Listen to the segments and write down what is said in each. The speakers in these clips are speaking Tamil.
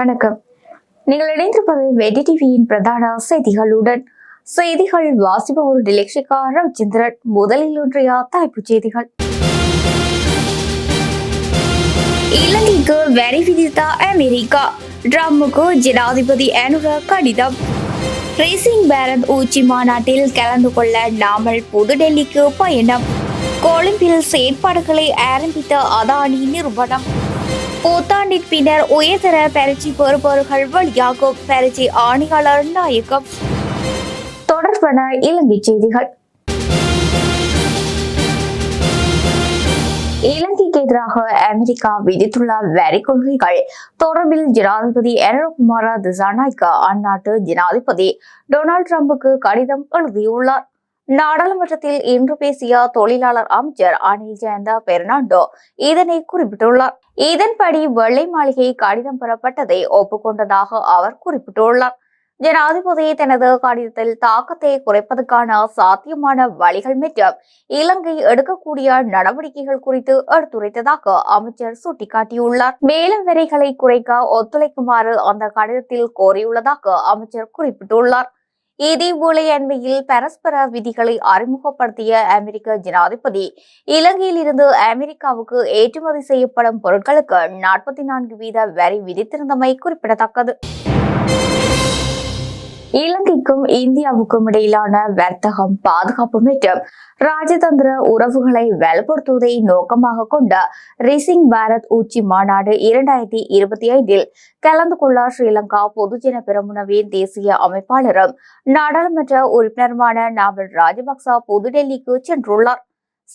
வணக்கம். நீங்கள் இணைந்திருப்பது வெடி டிவியின் பிரதான செய்திகளுடன். செய்திகள் வாசிப்பவர் டிலக்ஷிகா ரவிச்சந்திரன். முதலில் ஒன்றைய தலைப்புச் செய்திகள். இலங்கைக்கு வரி விதித்த அமெரிக்கா. ட்ரம்புக்கு ஜனாதிபதி அனுர கடிதம். ரேசிங் பேரத் உச்சி மாநாட்டில் கலந்து கொள்ள நாமல் புதுடெல்லிக்கு பயணம். கொழும்பில் செயற்பாடுகளை ஆரம்பித்த அதானி நிறுவனம். புத்தாண்டின் பின்னர் உயர்தர பயிற்சி பெறுபவர்கள் வழியாகும் பயிற்சி ஆணையாளர் நாயகம். தொடர்பான இலங்கை செய்திகள். இலங்கைக்கு எதிராக அமெரிக்கா விதித்துள்ள வரி கொள்கைகள் தொடர்பில் ஜனாதிபதி எனரகுமார திசாநாயக்க அந்நாட்டு ஜனாதிபதி டொனால்ட் ட்ரம்புக்கு கடிதம் எழுதியுள்ளார். நாடாளுமன்றத்தில் இன்று பேசிய தொழிலாளர் அமைச்சர் அனில் ஜெயந்தா பெர்னாண்டோ இதனை குறிப்பிட்டுள்ளார். இதன்படி வெள்ளை மாளிகை கடிதம் பெறப்பட்டதை ஒப்புக்கொண்டதாக அவர் குறிப்பிட்டுள்ளார். ஜனாதிபதி தனது கடிதத்தில் தாக்கத்தை குறைப்பதற்கான சாத்தியமான வழிகள் மற்றும் இலங்கை எடுக்கக்கூடிய நடவடிக்கைகள் குறித்து எடுத்துரைத்ததாக அமைச்சர் சுட்டிக்காட்டியுள்ளார். மேலும் வரிகளை குறைக்க ஒத்துழைக்குமாறு அந்த கடிதத்தில் கோரியுள்ளதாக அமைச்சர் குறிப்பிட்டுள்ளார். இதேபோல அண்மையில் பரஸ்பர விதிகளை அறிமுகப்படுத்திய அமெரிக்க ஜனாதிபதி. இலங்கையில் இருந்து அமெரிக்காவுக்கு ஏற்றுமதி செய்யப்படும் பொருட்களுக்கு நாற்பத்தி நான்கு வீத வரி விதித்திருந்தமை குறிப்பிடத்தக்கது. இலங்கைக்கும் இந்தியாவுக்கும் இடையிலான வர்த்தகம் பாதுகாப்பு மற்றும் ராஜதந்திர உறவுகளை வலுப்படுத்துவதை நோக்கமாக கொண்ட ரிசிங் பாரத் உச்சி மாநாடு இரண்டாயிரத்தி இருபத்தி ஐந்தில் கலந்து கொள்ள ஸ்ரீலங்கா பொதுஜன பெரமுனவின் தேசிய அமைப்பாளரும் நாடாளுமன்ற உறுப்பினருமான நாவல் ராஜபக்ச புதுடெல்லிக்கு சென்றுள்ளார்.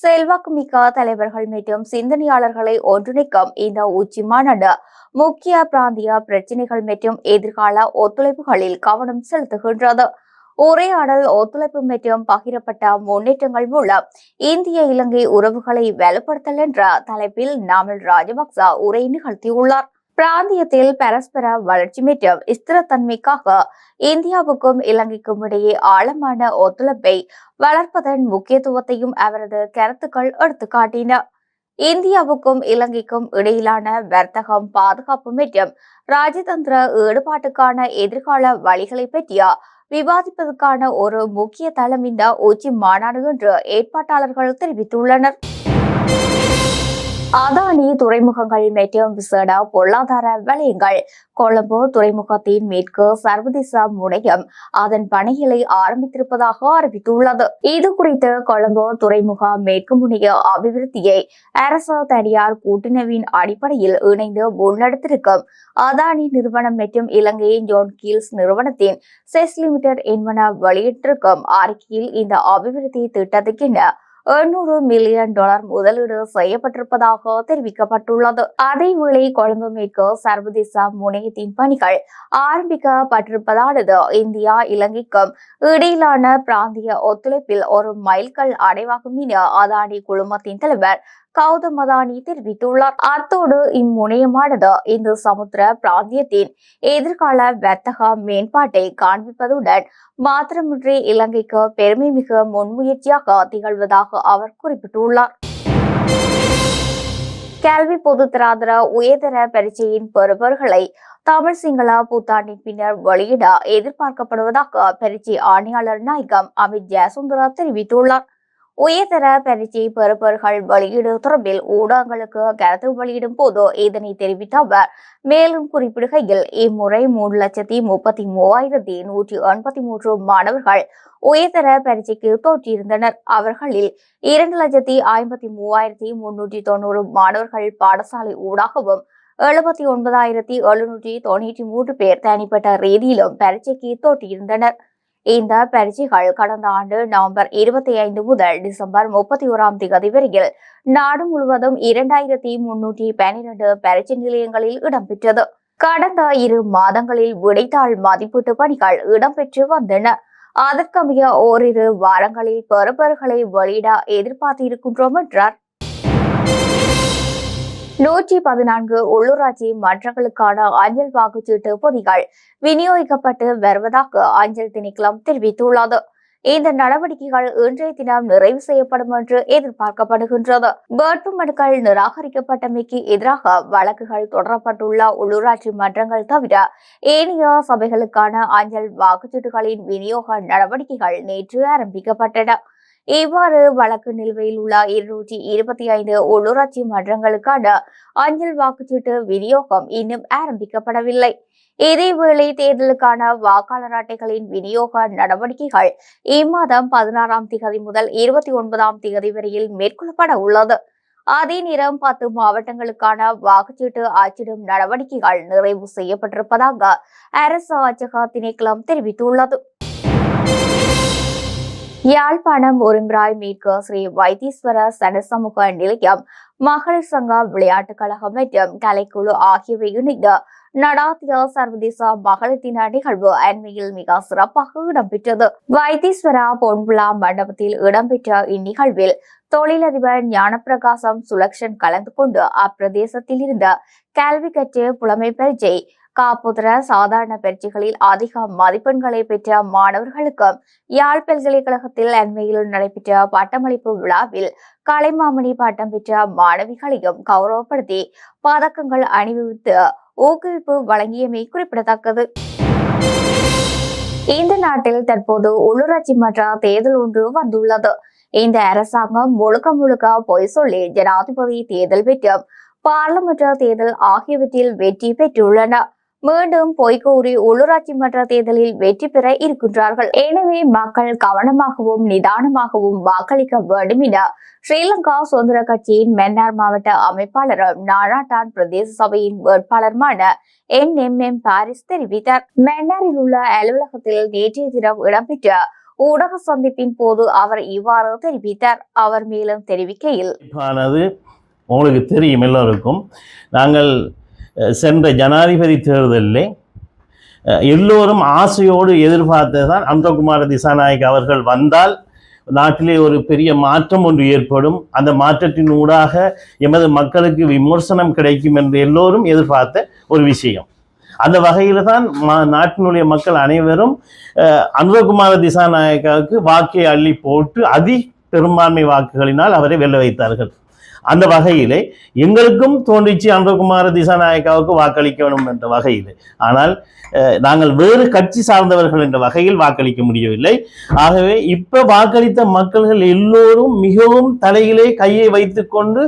செல்வாக்குமிக்க தலைவர்கள் மற்றும் சிந்தனையாளர்களை ஒன்றிணைக்கும் இந்த உச்சி மாநாடு முக்கிய பிராந்திய பிரச்சினைகள் மற்றும் எதிர்கால ஒத்துழைப்புகளில் கவனம் செலுத்துகின்றது. உரையாடல் ஒத்துழைப்பு மற்றும் பகிரப்பட்ட முன்னேற்றங்கள் மூலம் இந்திய இலங்கை உறவுகளை வலுப்படுத்தல் என்ற தலைப்பில் நாமல் ராஜபக்ச உரை நிகழ்த்தியுள்ளார். பிராந்தியத்தில் பரஸ்பர வளர்ச்சி மற்றும் ஸ்திரத்தன்மைக்காக இந்தியாவுக்கும் இலங்கைக்கும் இடையே ஆழமான ஒத்துழைப்பை வளர்ப்பதன் முக்கியத்துவத்தையும் அவரது கருத்துக்கள் எடுத்துக்காட்டின இந்தியாவுக்கும் இலங்கைக்கும் இடையிலான வர்த்தகம் பாதுகாப்பு மற்றும் ராஜதந்திர ஈடுபாட்டுக்கான எதிர்கால வழிகளை பற்றிய விவாதிப்பதற்கான ஒரு முக்கிய தளம் இந்த உச்சி மாநாடு என்று ஏற்பாட்டாளர்கள் தெரிவித்துள்ளனர். அதானி துறைமுகங்கள் மற்றும் விசேட பொருளாதார வலயங்கள். கொழும்பு துறைமுகத்தின் மேற்கு சர்வதேச முனையம். அதன் பணிகளை ஆரம்பித்திருப்பதாக அறிவித்துள்ளது. இது குறித்து கொழும்பு துறைமுக மேற்கு முனைய அபிவிருத்தியை அரசு தனியார் கூட்டணவின் அடிப்படையில் இணைந்து முன்னெடுத்திருக்கும் அதானி நிறுவனம் மற்றும் இலங்கையின் ஜோன் கீல்ஸ் நிறுவனத்தின் செஸ் லிமிடெட் என்பன வெளியிட்டிருக்கும். அறிக்கையில் இந்த அபிவிருத்தி திட்டத்துக்கென எண்ணூறு மில்லியன் டாலர் முதலீடு செய்யப்பட்டிருப்பதாக தெரிவிக்கப்பட்டுள்ளது. அதேவேளை கொழும்பு மேற்கு சர்வதேச முனையத்தின் பணிகள் ஆரம்பிக்கப்பட்டிருப்பதானது. இந்தியா இலங்கைக்கும் இடையிலான பிராந்திய ஒத்துழைப்பில் ஒரு மைல்கல் அடைவாகும் என அதானி குழுமத்தின் தலைவர் கௌதம் அதானி தெரிவித்துள்ளார். அத்தோடு இம்முனையமானது இந்து சமுத்திர பிராந்தியத்தின் எதிர்கால வர்த்தக மேம்பாட்டை காண்பிப்பதுடன் மாத்திரமின்றி இலங்கைக்கு பெருமை மிக முன்முயற்சியாக திகழ்வதாக அவர் குறிப்பிட்டுள்ளார். கல்வி பொதுத்தராதர உயர்தர பரீட்சையின் பெறுபவர்களை தமிழ் சிங்கள புத்தாண்டின் பின்னர் வெளியிட எதிர்பார்க்கப்படுவதாக பரீட்சை ஆணையாளர் நாயகம் அமித் ஜெயசுந்தரா தெரிவித்துள்ளார். உயர்தர பரீட்சை பெறுபவர்கள் வெளியீடு தொடர்பில் ஊடகங்களுக்கு கருத்து வெளியிடும் போது இதனை தெரிவித்த அவர் மேலும் குறிப்பிடுகையில் இம்முறை மூன்று லட்சத்தி முப்பத்தி மூவாயிரத்தி நூற்றி எண்பத்தி மூன்று மாணவர்கள் உயர்தர பரீட்சைக்கு தோற்றியிருந்தனர் அவர்களில் இரண்டு லட்சத்தி ஐம்பத்தி மூவாயிரத்தி முன்னூற்றி தொண்ணூறு மாணவர்கள் பாடசாலை ஊடாகவும் எழுபத்தி ஒன்பதாயிரத்தி எழுநூற்றி தொண்ணூற்றி மூன்று பேர் தனிப்பட்ட ரீதியிலும் பரீட்சைக்கு தோற்றியிருந்தனர் இந்த பரீட்சைகள் கடந்த ஆண்டு நவம்பர் இருபத்தி ஐந்து முதல் டிசம்பர் முப்பத்தி ஓராம் தேதி வரையில் நாடு முழுவதும் இரண்டாயிரத்தி முன்னூற்றி பன்னிரண்டு பரீட்சை நிலையங்களில் இடம்பெற்றது. கடந்த இரு மாதங்களில் விடைத்தாள் மதிப்பீட்டு பணிகள் இடம்பெற்று வந்தன. அதற்கமைய ஓரிரு வாரங்களில் பெறுபர்களை வெளியிட எதிர்பார்த்திருக்கின்றோம் என்றார். நூற்றி பதினான்கு உள்ளூராட்சி மன்றங்களுக்கான அஞ்சல் வாக்குச்சீட்டு பொதிகள் விநியோகிக்கப்பட்டு வருவதாக அஞ்சல் திணைக்களம் தெரிவித்துள்ளது. இந்த நடவடிக்கைகள் இன்றைய தினம் நிறைவு செய்யப்படும் என்று எதிர்பார்க்கப்படுகின்றது. வேட்புமனுக்கள் நிராகரிக்கப்பட்டமைக்கு எதிராக வழக்குகள் தொடரப்பட்டுள்ள உள்ளூராட்சி மன்றங்கள் தவிர ஏனைய சபைகளுக்கான அஞ்சல் வாக்குச்சீட்டுகளின் விநியோக நடவடிக்கைகள் நேற்று ஆரம்பிக்கப்பட்டன. இவ்வாறு வழக்கு நிலுவையில் உள்ள இருநூற்றி இருபத்தி ஐந்து உள்ளூராட்சி மன்றங்களுக்கான அஞ்சல் வாக்குச்சீட்டு விநியோகம் இன்னும் ஆரம்பிக்கப்படவில்லை. இதேவேளை தேர்தலுக்கான வாக்காளர் அட்டைகளின் விநியோக நடவடிக்கைகள் இம்மாதம் பதினாறாம் திகதி முதல் இருபத்தி ஒன்பதாம் திகதி வரையில் மேற்கொள்ளப்பட உள்ளது. அதே நேரம் பத்து மாவட்டங்களுக்கான வாக்குச்சீட்டு அச்சிடும் நடவடிக்கைகள் நிறைவு செய்யப்பட்டிருப்பதாக அரசு அச்சக திணைக்களம் தெரிவித்துள்ளது. யாழ்ப்பாணம் ஒரும்பிராய் மீட்க ஸ்ரீ வைத்தீஸ்வர சனசமூக நிலையம் மகளிர் சங்கம் விளையாட்டுக் கழகம் மற்றும் கலைக்குழு ஆகியவை இணைந்து நடாத்திய சர்வதேச மகளிர் தின நிகழ்வு அண்மையில் மிக சிறப்பாக இடம்பெற்றது. வைத்தீஸ்வரா பொன்விழா மண்டபத்தில் இடம்பெற்ற இந்நிகழ்வில் தொழிலதிபர் ஞானப்பிரகாசம் சுலக்ஷன் கலந்து கொண்டு அப்பிரதேசத்தில் இருந்த கல்வி கற்று புலமை பரிச்சை காப்புதர சாதாரண பயிற்சிகளில் அதிக மதிப்பெண்களை பெற்ற மாணவர்களுக்கு யாழ் பல்கலைக்கழகத்தில் அண்மையில் நடைபெற்ற பட்டமளிப்பு விழாவில் கலைமாமணி பட்டம் பெற்ற மாணவிகளையும் கௌரவப்படுத்தி பதக்கங்கள் அணிவித்து ஊக்குவிப்பு வழங்கியமை குறிப்பிடத்தக்கது. இந்த நாட்டில் தற்போது உள்ளூராட்சி மன்ற தேர்தல் ஒன்று வந்துள்ளது. இந்த அரசாங்கம் முழுக்க முழுக்க பொய் சொல்லி ஜனாதிபதி தேர்தல் மற்றும் பாராளுமன்ற தேர்தல் ஆகியவற்றில் வெற்றி பெற்றுள்ளன. மீண்டும் பொய்கூறி உள்ளூராட்சி மன்ற தேர்தலில் வெற்றி பெற இருக்கின்றார்கள். எனவே மக்கள் கவனமாகவும் நிதானமாகவும் வாக்களிக்க வேண்டும் என ஸ்ரீலங்கா சுதந்திர கட்சியின் மன்னார் மாவட்ட அமைப்பாளரும் நாராட்டான் பிரதேச சபையின் வேட்பாளருமான என் எம் எம் பாரிஸ் தெரிவித்தார். மன்னாரில் உள்ள அலுவலகத்தில் நேற்றைய தினம் இடம்பெற்ற ஊடக சந்திப்பின் போது அவர் இவ்வாறு தெரிவித்தார். அவர் மேலும் தெரிவிக்கையில் உங்களுக்கு தெரியும் எல்லோருக்கும். நாங்கள் சென்ற ஜனாதிபதி தேர்தலில் எல்லோரும் ஆசையோடு எதிர்பார்த்தது தான் அந்தகுமார திசாநாயக் அவர்கள் வந்தால் நாட்டிலே ஒரு பெரிய மாற்றம் ஒன்று ஏற்படும். அந்த மாற்றத்தின் ஊடாக எமது மக்களுக்கு விமர்சனம் கிடைக்கும் என்று எல்லோரும் எதிர்பார்த்த ஒரு விஷயம். அந்த வகையில் தான் மா- நாட்டினுடைய மக்கள் அனைவரும் அனுரகுமார திசாநாயக்காவுக்கு வாக்கை அள்ளி போட்டு அதி பெரும்பான்மை வாக்குகளினால் அவரை வெல்ல வைத்தார்கள். அந்த வகையிலே எங்களுக்கும் தோன்றிச்சு அன்பகுமார திசாநாயக்காவுக்கு வாக்களிக்க வேண்டும் என்ற வகையில். ஆனால் நாங்கள் வேறு கட்சி சார்ந்தவர்கள் என்ற வகையில் வாக்களிக்க முடியவில்லை. ஆகவே இப்ப வாக்களித்த மக்கள்கள் எல்லோரும் மிகவும் தலையிலே கையை வைத்துக்கொண்டு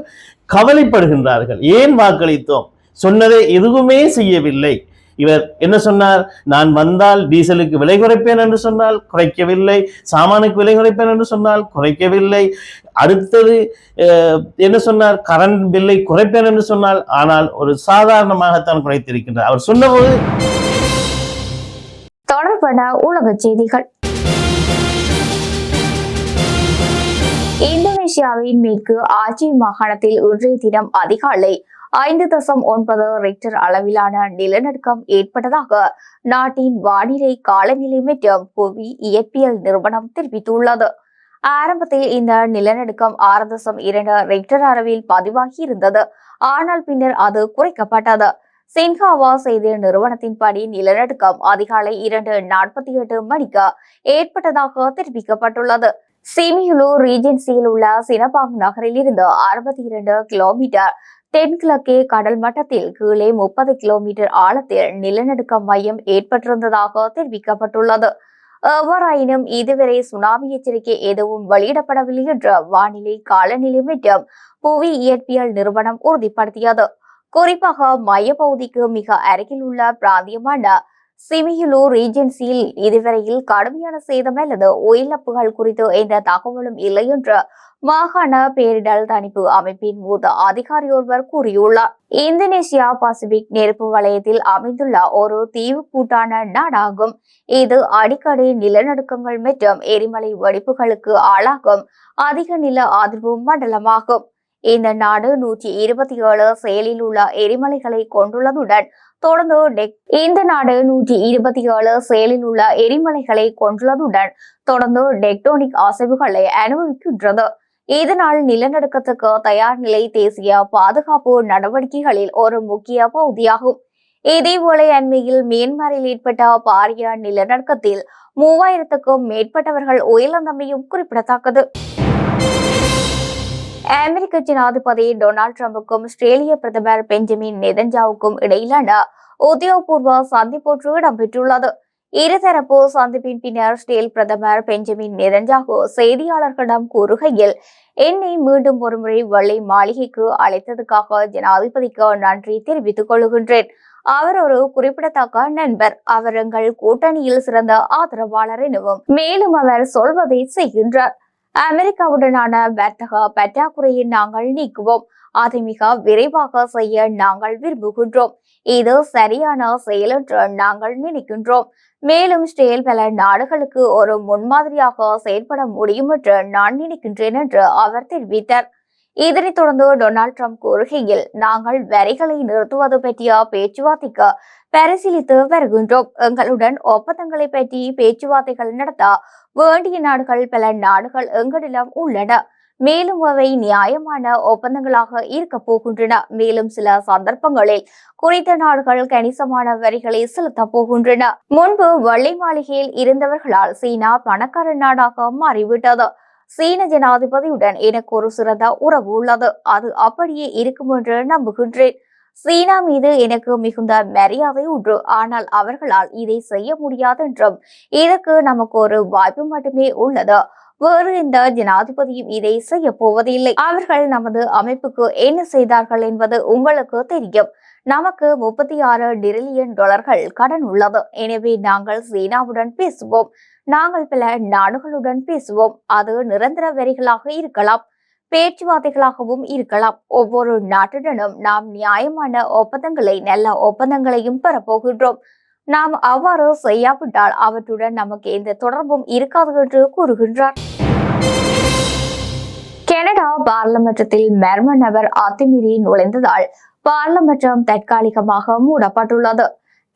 கவலைப்படுகின்றார்கள். ஏன் வாக்களித்தோம்? சொன்னதை எதுவுமே செய்யவில்லை. இவர் என்ன சொன்னார்? நான் வந்தால் டீசலுக்கு விலை குறைப்பேன் என்று சொன்னால் குறைக்கவில்லை. சாமானுக்கு விலை குறைப்பேன் என்று சொன்னால் குறைக்கவில்லை. அடுத்தது என்ன சொன்னார்? கரண்ட் பில்லை குறைப்பேன் என்று சொன்னால் ஆனால் ஒரு சாதாரணமாகத்தான் குறைத்திருக்கின்றார். அவர் சொன்னபோது தொடர்பட உலக செய்திகள். இந்தோனேஷியாவின் மேற்கு ஆட்சி மாகாணத்தில் இன்றைய தினம் அதிகாலை ஐந்து தசம் ஒன்பது ரிக்டர் அளவிலான நிலநடுக்கம் ஏற்பட்டதாக நாட்டின் வானிலை காலநிலை மற்றும் புவி இயற்பியல் நிறுவனம் தெரிவித்துள்ளது. ஆரம்பத்தில் இந்த நிலநடுக்கம் ஆறு தசம் இரண்டு ரிக்டர் அளவில் பதிவாகி இருந்தது. ஆனால் பின்னர் அது குறைக்கப்பட்டது. சின்ஹாவா செய்தி நிறுவனத்தின்படி நிலநடுக்கம் அதிகாலை இரண்டு நாற்பத்தி எட்டு மணிக்கு ஏற்பட்டதாக தெரிவிக்கப்பட்டுள்ளது. சிமியுலு ரீஜென்சியில் உள்ள சினபாங் நகரில் இருந்து அறுபத்தி இரண்டு கிலோமீட்டர் தென்கிழக்கே கடல் மட்டத்தில் கீழே முப்பது கிலோமீட்டர் ஆழத்தில் நிலநடுக்க மையம் ஏற்பட்டிருந்ததாக தெரிவிக்கப்பட்டுள்ளது. எவ்வாறாயினும் இதுவரை சுனாமி எச்சரிக்கை எதுவும் வெளியிடப்படவில்லை என்று வானிலை காலநிலை மற்றும் புவி இயற்பியல் நிறுவனம் உறுதிப்படுத்தியது. குறிப்பாக மையப்பகுதிக்கு மிக அருகில் உள்ள பிராந்தியமான சிமியலூர் ரீஜென்சியில் இதுவரையில் கடுமையான சேதம் அல்லது உயிரிழப்புகள் குறித்து எந்த தகவலும் இல்லை என்று மாகாண பேரிடர் தணிப்பு அமைப்பின் மூத்த அதிகாரி ஒருவர் கூறியுள்ளார். இந்தோனேசியா பசிபிக் நெருப்பு வலயத்தில் அமைந்துள்ள ஒரு தீவு கூட்டான நாடாகும். இது அடிக்கடி நிலநடுக்கங்கள் மற்றும் எரிமலை வெடிப்புகளுக்கு ஆளாகும். அதிக நில அதிர்வு மண்டலமாகும். இந்த நாடு நூற்றி இருபத்தி ஏழு செயலில் உள்ள எரிமலைகளை கொண்டுள்ளதுடன் தொடர்ந்து டெக் இந்த நாடு நூற்றி இருபத்தி ஏழு செயலில் உள்ள எரிமலைகளை கொண்டுள்ளதுடன் தொடர்ந்து டெக்டோனிக் அசைவுகளை அனுபவிக்கின்றது. இதனால் நிலநடுக்கத்துக்கு தயார் நிலை தேசிய பாதுகாப்பு நடவடிக்கைகளில் ஒரு முக்கிய பகுதியாகும். இதேபோல அண்மையில் மியான்மரில் ஏற்பட்ட பாரிய நிலநடுக்கத்தில் மூவாயிரத்துக்கும் மேற்பட்டவர்கள் உயிரிழந்தமையும் குறிப்பிடத்தக்கது. அமெரிக்க ஜனாதிபதி டொனால்ட் ட்ரம்புக்கும் ஆஸ்திரேலிய பிரதமர் பெஞ்சமின் நெதன்ஜாவுக்கும் இடையிலான உத்தியோகபூர்வ சந்திப்பொன்று இடம்பெற்றுள்ளது. இருதரப்பு சந்திப்பின் பின்னர் ஸ்டேல் பிரதமர் பெஞ்சமின் நெதன்ஜாகு செய்தியாளர்களிடம் கூறுகையில் என்னை மீண்டும் ஒருமுறை வெள்ளை மாளிகைக்கு அழைத்ததுக்காக ஜனாதிபதிக்கு நன்றி தெரிவித்துக் கொள்கின்றேன். அவர் ஒரு குறிப்பிடத்தக்க நண்பர். அவர் எங்கள் கூட்டணியில் சிறந்த ஆதரவாளர் எனவும் மேலும் அவர் சொல்வதை செய்கின்றார். அமெரிக்காவுடனான வர்த்தக பற்றாக்குறையை நாங்கள் நீக்குவோம். அதை மிக விரைவாக செய்ய நாங்கள் விரும்புகின்றோம். இது சரியான செயல் என்று நாங்கள் நினைக்கின்றோம். மேலும் ஸ்டேல் பல நாடுகளுக்கு ஒரு முன்மாதிரியாக செயல்பட முடியும் என்று நான் நினைக்கின்றேன் என்று அவர் தெரிவித்தார். இதனைத் தொடர்ந்து டொனால்ட் ட்ரம்ப் கூறுகையில் நாங்கள் வரிகளை நிறுத்துவது பற்றிய பேச்சுவார்த்தைக்கு பரிசீலித்து வருகின்றோம். எங்களுடன் ஒப்பந்தங்களை பற்றி பேச்சுவார்த்தைகள் நடத்த வேண்டிய நாடுகள் பல நாடுகள் எங்களிடம் உள்ளன. மேலும் அவை நியாயமான ஒப்பந்தங்களாக இருக்க போகின்றன. மேலும் சில சந்தர்ப்பங்களில் குறித்த நாடுகள் கணிசமான வரிகளை செலுத்த போகின்றன. முன்பு வெள்ளை மாளிகையில் இருந்தவர்களால் சீனா பணக்கார நாடாக மாறிவிட்டது. சீன ஜனாதிபதியுடன் எனக்கு ஒரு சிறந்த உறவு உள்ளது. அது அப்படியே இருக்கும் என்று நம்புகின்றேன். சீனா மீது எனக்கு மிகுந்த மரியாதை உண்டு. ஆனால் அவர்களால் இதை செய்ய முடியாது என்றும் இதற்கு நமக்கு ஒரு வாய்ப்பு மட்டுமே உள்ளது. வேறு எந்த ஜனாதிபதியும் இதை செய்ய போவதில்லை. அவர்கள் நமது அமைப்புக்கு என்ன செய்தார்கள் என்பது உங்களுக்கு தெரியும். நமக்கு முப்பத்தி ஆறு டிரில்லியன் டாலர்கள் கடன் உள்ளது. எனவே நாங்கள் சீனாவுடன் பேசுவோம். நாங்கள் பல நாடுகளுடன் பேசுவோம். அது நிரந்தர வரிகளாக இருக்கலாம். பேச்சுவார்த்தைகளாகவும் இருக்கலாம். ஒவ்வொரு நாட்டுடனும் நாம் நியாயமான ஒப்பந்தங்களை நல்ல ஒப்பந்தங்களையும் பெறப்போகின்றோம். நாம் அவ்வாறு செய்யாவிட்டால் அவற்றுடன் நமக்கு எந்த தொடர்பும் இருக்காது என்று கூறுகின்றார். கனடா பாராளுமன்றத்தில் மர்ம நபர் அத்துமீறி நுழைந்ததால் பாராளுமன்றம் தற்காலிகமாக மூடப்பட்டுள்ளது.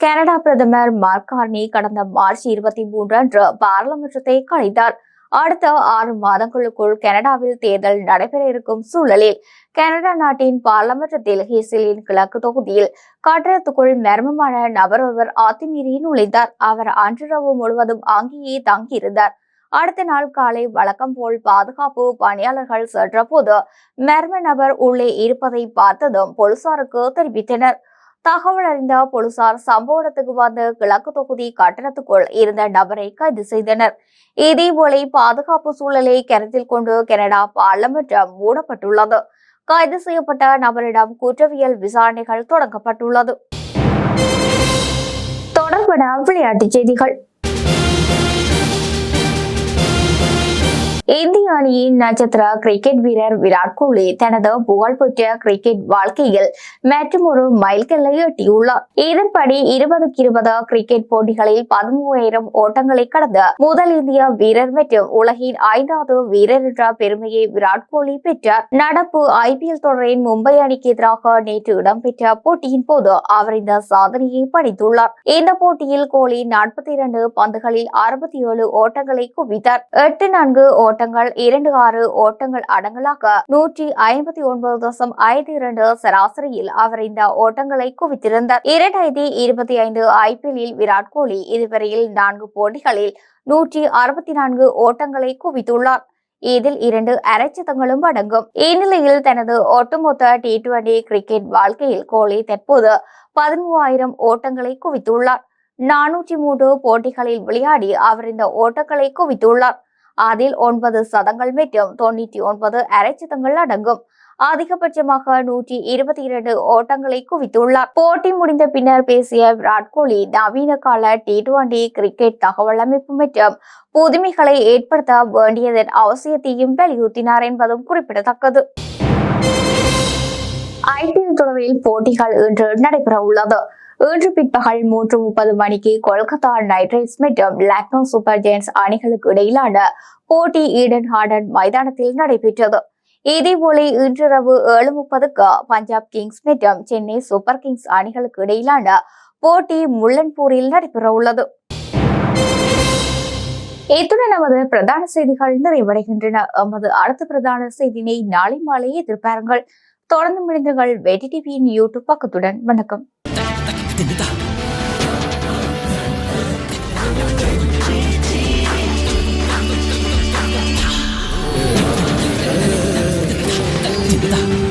கனடா பிரதமர் மார்கார்னி கடந்த மார்ச் இருபத்தி மூன்று அன்று பாராளுமன்றத்தை கலைத்தார். அடுத்த ஆறு மாதங்களுக்குள் கனடாவில் தேர்தல் நடைபெற இருக்கும் சூழலில் கனடா நாட்டின் பாராளுமன்றத்தில் ஹேசிலின் கிழக்கு தொகுதியில் கட்டடத்துக்குள் மர்மமான நபர் ஒருவர் அத்துமீறி நுழைந்தார். அவர் அன்றிரவு முழுவதும் அங்கேயே தங்கியிருந்தார். அடுத்த நாள் காலை வழக்கம் போல் பாதுகாப்பு பணியாளர்கள் சென்றபோது மர்ம நபர் உள்ளே இருப்பதை பார்த்ததும் போலீசாருக்கு தெரிவித்தனர். தகவல் அறிந்த போலீசார் சம்பவ இடத்துக்கு வந்து கிழக்கு தொகுதி கட்டணத்துக்குள் இருந்த நபரை கைது செய்தனர். இதேபோல பாதுகாப்பு சூழலை கருத்தில் கொண்டு கனடா பாராளுமன்றம் மூடப்பட்டுள்ளது. கைது செய்யப்பட்ட நபரிடம் குற்றவியல் விசாரணைகள் தொடங்கப்பட்டுள்ளது. தொடர்பான விளையாட்டுச் செய்திகள். இந்திய அணியின் நட்சத்திர கிரிக்கெட் வீரர் விராட் கோலி தனது புகழ்பெற்ற கிரிக்கெட் வாழ்க்கையில் மற்றும் ஒரு மைல்கல்லை எட்டியுள்ளார். இதன்படி இருபதுக்கு இருபது கிரிக்கெட் போட்டிகளில் பதிமூவாயிரம் ஓட்டங்களை கடந்த முதல் இந்திய வீரர் மற்றும் உலகின் ஐந்தாவது வீரர் என்ற பெருமையை விராட் கோலி பெற்றார். நடப்பு ஐபிஎல் தொடரின் மும்பை அணிக்கு எதிராக நேற்று இடம்பெற்ற போட்டியின் போது அவர் இந்த சாதனையை படைத்துள்ளார். இந்த போட்டியில் கோலி நாற்பத்தி இரண்டு பந்துகளில் அறுபத்தி ஏழு ஓட்டங்களை குவித்தார். எட்டு நான்கு ஓட்ட ஓட்டங்கள் இரண்டு ஆறு ஓட்டங்கள் அடங்கலாக நூற்றி ஐம்பத்தி ஒன்பது தசம் ஐந்து இரண்டு சராசரியில் அவர் இந்த ஓட்டங்களை குவித்திருந்தார். இரண்டாயிரத்தி இருபத்தி ஐந்து ஐபிஎல்லில் விராட் கோலி இதுவரையில் நான்கு போட்டிகளில் நூற்றி அறுபத்தி நான்கு ஓட்டங்களை குவித்துள்ளார். இதில் இரண்டு அரைச்சதங்களும் அடங்கும். இந்நிலையில் தனது ஒட்டுமொத்த டி டுவெண்டி கிரிக்கெட் வாழ்க்கையில் கோலி தற்போது பதிமூவாயிரம் ஓட்டங்களை குவித்துள்ளார். நானூற்றி மூன்று போட்டிகளில் விளையாடி அவர் இந்த ஓட்டங்களை குவித்துள்ளார். அதில் ஒன்பது சதங்கள் மற்றும் தொண்ணூற்றி ஒன்பது அரைச்சதங்கள் அடங்கும். அதிகபட்சமாக நூற்றி இருபத்தி இரண்டு ஓட்டங்களை குவித்துள்ளார். போட்டி முடிந்த பின்னர் பேசிய விராட் கோலி நவீன கால டி டுவெண்டி கிரிக்கெட் தகவல் அமைப்பு மற்றும் புதுமைகளை ஏற்படுத்த வேண்டியதன் அவசியத்தையும் வலியுறுத்தினார் என்பதும் குறிப்பிடத்தக்கது. ஐபிஎல் தொடரில் போட்டிகள் இன்று நடைபெற உள்ளது இன்று பிற்பகல் மூன்று முப்பது மணிக்கு கொல்கத்தா நைட் ரைடர்ஸ் மற்றும் லக்னோ சூப்பர் ஜெயின்ஸ் அணிகளுக்கு இடையிலான போட்டி ஈடன் ஹார்டன் மைதானத்தில் நடைபெற்றது. இதேபோல இன்றிரவு ஏழு முப்பதுக்கு பஞ்சாப் கிங்ஸ் மற்றும் சென்னை சூப்பர் கிங்ஸ் அணிகளுக்கு இடையிலான போட்டி முள்ளன்பூரில் நடைபெற உள்ளது. இத்துடன் நமது பிரதான செய்திகள் நிறைவடைகின்றன. எமது அடுத்த பிரதான செய்தினை நாளை மாலை எதிர்பாருங்கள். தொடர்ந்து முடிந்துகள் வெட்டி டிவியின் யூடியூப் பக்கத்துடன். வணக்கம். genita. kita.